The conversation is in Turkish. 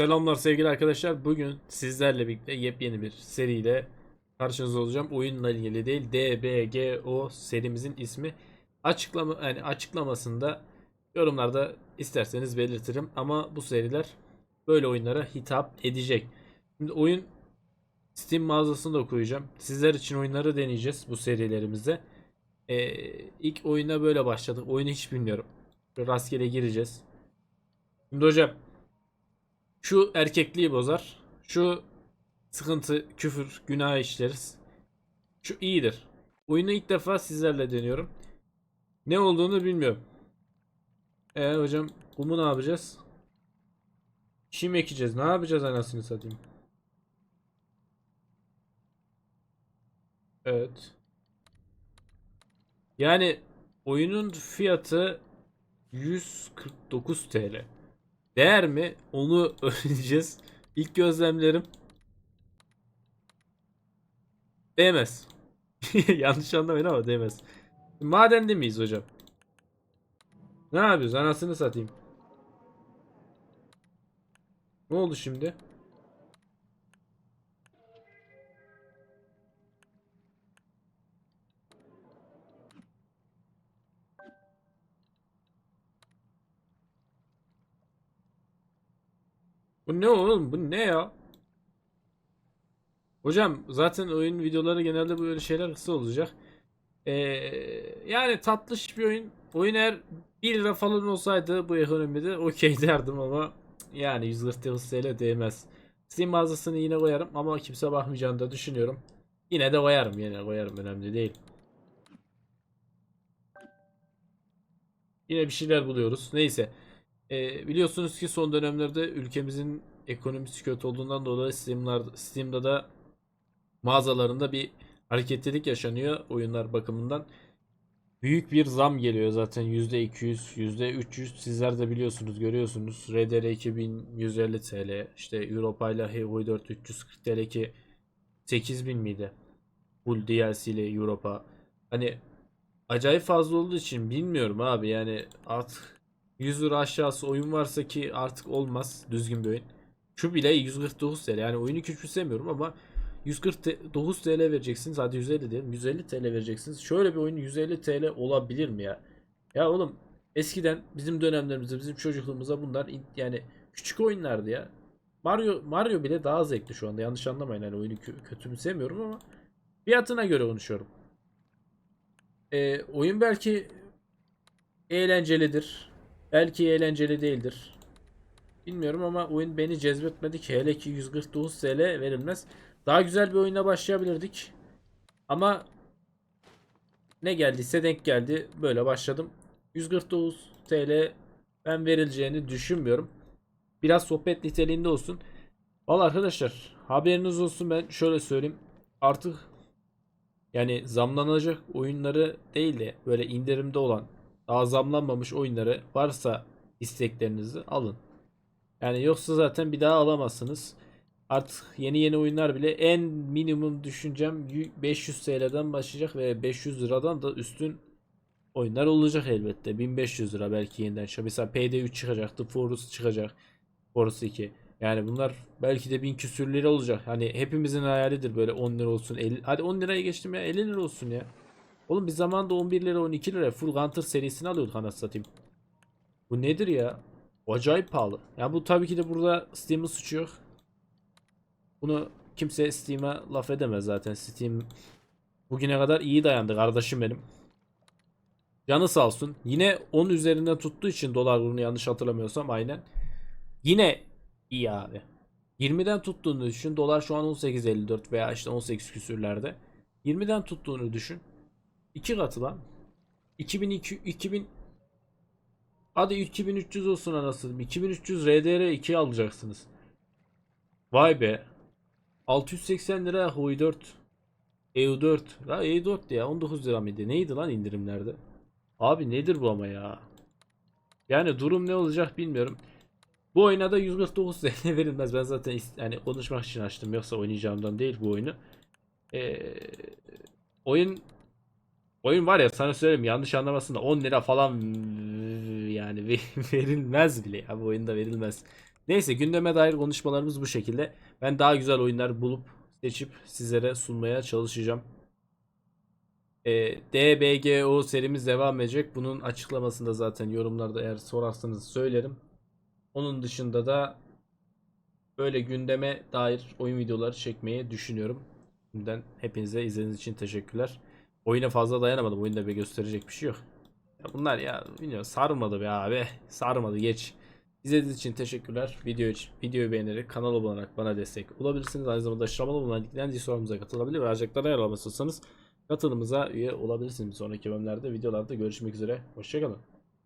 Selamlar sevgili arkadaşlar. Bugün sizlerle birlikte yepyeni bir seriyle karşınızda olacağım. Oyunla ilgili değil, DBGO serimizin ismi. Açıklama yani açıklamasında yorumlarda isterseniz belirtirim ama bu seriler böyle oyunlara hitap edecek. Şimdi oyun Steam mağazasını da koyacağım. Sizler için oyunları deneyeceğiz bu serilerimizde. Ee, ilk oyuna böyle başladık. Oyunu hiç bilmiyorum. Rastgele gireceğiz. Şimdi hocam şu erkekliği bozar. Şu sıkıntı, küfür, günah işleriz. Şu iyidir. Oyunu ilk defa sizlerle deniyorum. Ne olduğunu bilmiyorum. E hocam kumu ne yapacağız? Çim ekeceğiz. Ne yapacağız anasını satayım? Evet. Yani oyunun fiyatı 149 TL. Değer mi? Onu öğreneceğiz. İlk gözlemlerim değmez. Yanlış anlamayın ama değmez. Madende miyiz hocam? Ne yapıyoruz? Anasını satayım. Ne oldu şimdi? Bu ne oğlum? Bu ne ya? Hocam zaten oyun videoları genelde böyle şeyler kısa olacak. Ee, yani tatlış bir oyun. Oyun eğer 1 lira falan olsaydı bu ekonomide okey derdim ama yani 149 TL değmez. Steam mağazasını yine koyarım ama kimse bakmayacağını da düşünüyorum. Yine de koyarım yine koyarım önemli değil. Yine bir şeyler buluyoruz. Neyse. Ee, biliyorsunuz ki son dönemlerde ülkemizin ekonomisi kötü olduğundan dolayı Steam'lar, Steam'da da mağazalarında bir hareketlilik yaşanıyor oyunlar bakımından. Büyük bir zam geliyor zaten %200, %300 sizler de biliyorsunuz görüyorsunuz. RDR 2150 TL işte Europa ile Heavy 4 340 TL ki 8000 miydi? Full DLC ile Europa. Hani acayip fazla olduğu için bilmiyorum abi yani artık 100 lira aşağısı oyun varsa ki artık olmaz düzgün bir oyun. Şu bile 149 TL yani oyunu küçümsemiyorum ama 149 TL vereceksiniz hadi 150 diyelim 150 TL vereceksiniz. Şöyle bir oyun 150 TL olabilir mi ya? Ya oğlum eskiden bizim dönemlerimizde bizim çocukluğumuzda bunlar yani küçük oyunlardı ya. Mario Mario bile daha zevkli şu anda yanlış anlamayın yani oyunu kö- kötümsemiyorum ama fiyatına göre konuşuyorum. Ee, oyun belki eğlencelidir. Belki eğlenceli değildir. Bilmiyorum ama oyun beni cezbetmedi ki hele ki 149 TL verilmez. Daha güzel bir oyuna başlayabilirdik. Ama ne geldiyse denk geldi. Böyle başladım. 149 TL ben verileceğini düşünmüyorum. Biraz sohbet niteliğinde olsun. Valla arkadaşlar haberiniz olsun ben şöyle söyleyeyim. Artık yani zamlanacak oyunları değil de böyle indirimde olan daha zamlanmamış oyunları varsa isteklerinizi alın. Yani yoksa zaten bir daha alamazsınız. Artık yeni yeni oyunlar bile en minimum düşüncem 500 TL'den başlayacak ve 500 liradan da üstün oyunlar olacak elbette. 1500 lira belki yeniden çıkacak. Mesela PD3 çıkacaktı. Forus çıkacak. Forus 2. Yani bunlar belki de 1000 küsür lira olacak. Hani hepimizin hayalidir böyle 10 lira olsun. 50, hadi 10 liraya geçtim ya 50 lira olsun ya. Oğlum biz zamanında 11 lira 12 lira full Gunter serisini alıyorduk anasını satayım. Bu nedir ya? Acayip pahalı. Ya bu tabii ki de burada Steam'in suçu yok. Bunu kimse Steam'e laf edemez zaten. Steam bugüne kadar iyi dayandı kardeşim benim. Canı sağ olsun. Yine 10 üzerinden tuttuğu için dolar kurunu yanlış hatırlamıyorsam aynen. Yine iyi abi. 20'den tuttuğunu düşün. Dolar şu an 18.54 veya işte 18 küsürlerde. 20'den tuttuğunu düşün. 2 katı lan. 2002 2000 Hadi 2300 olsun anasını. 2300 RDR 2 alacaksınız. Vay be. 680 lira Hui 4. EU4. La EU4 ya 19 lira mıydı? Neydi lan indirimlerde? Abi nedir bu ama ya? Yani durum ne olacak bilmiyorum. Bu oyuna da 149 TL verilmez. Ben zaten yani konuşmak için açtım. Yoksa oynayacağımdan değil bu oyunu. Ee, oyun oyun var ya sana söyleyeyim yanlış anlamasın da 10 lira falan yani ve- verilmez bile ya bu oyunda verilmez. Neyse gündeme dair konuşmalarımız bu şekilde. Ben daha güzel oyunlar bulup seçip sizlere sunmaya çalışacağım. E, DBGO serimiz devam edecek. Bunun açıklamasını da zaten yorumlarda eğer sorarsanız söylerim. Onun dışında da böyle gündeme dair oyun videoları çekmeyi düşünüyorum. Şimdiden hepinize izlediğiniz için teşekkürler. Oyuna fazla dayanamadım. Oyunda bir gösterecek bir şey yok. Ya bunlar ya bilmiyorum sarmadı be abi. Sarmadı geç. İzlediğiniz için teşekkürler. Video videoyu beğenerek kanala abone olarak bana destek olabilirsiniz. Aynı zamanda aşağıda bulunan linkten sorumuza katılabilir ve ayrıca yer istiyorsanız katılımıza üye olabilirsiniz. Bir sonraki bölümlerde videolarda görüşmek üzere. Hoşçakalın.